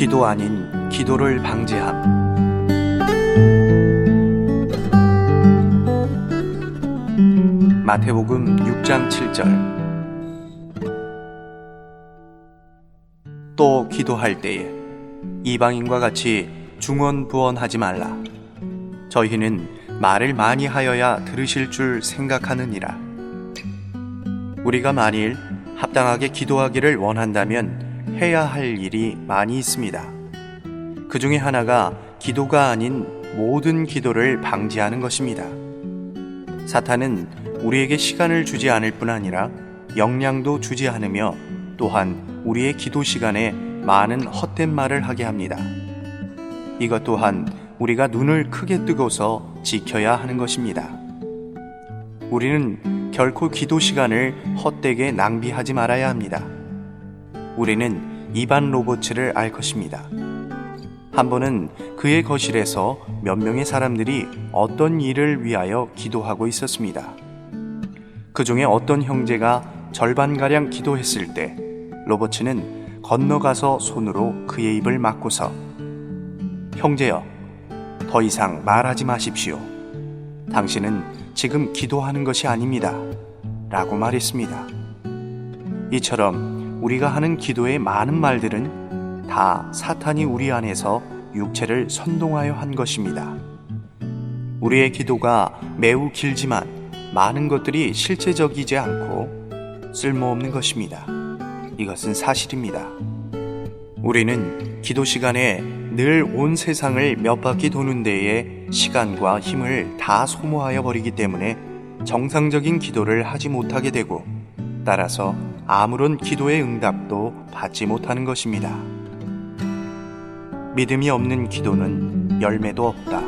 기도 아닌 기도를 방지함. 마태복음 6장 7절 또 기도할 때에 이방인과 같이 중언부언하지 말라. 저희는 말을 많이 하여야 들으실 줄 생각하느니라. 우리가 만일 합당하게 기도하기를 원한다면 해야 할 일이 많이 있습니다. 그 중에 하나가 기도가 아닌 모든 기도를 방지하는 것입니다. 사탄은 우리에게 시간을 주지 않을 뿐 아니라 역량도 주지 않으며 또한 우리의 기도 시간에 많은 헛된 말을 하게 합니다. 이것 또한 우리가 눈을 크게 뜨고서 지켜야 하는 것입니다. 우리는 결코 기도 시간을 헛되게 낭비하지 말아야 합니다. 우리는 이반 로버츠를 알 것입니다. 한 번은 그의 거실에서 몇 명의 사람들이 어떤 일을 위하여 기도하고 있었습니다. 그 중에 어떤 형제가 절반가량 기도했을 때 로버츠는 건너가서 손으로 그의 입을 막고서 형제여, 더 이상 말하지 마십시오. 당신은 지금 기도하는 것이 아닙니다. 라고 말했습니다. 이처럼 우리가 하는 기도의 많은 말들은 다 사탄이 우리 안에서 육체를 선동하여 한 것입니다. 우리의 기도가 매우 길지만 많은 것들이 실제적이지 않고 쓸모없는 것입니다. 이것은 사실입니다. 우리는 기도 시간에 늘 온 세상을 몇 바퀴 도는 데에 시간과 힘을 다 소모하여 버리기 때문에 정상적인 기도를 하지 못하게 되고 따라서 아무런 기도의 응답도 받지 못하는 것입니다. 믿음이 없는 기도는 열매도 없다.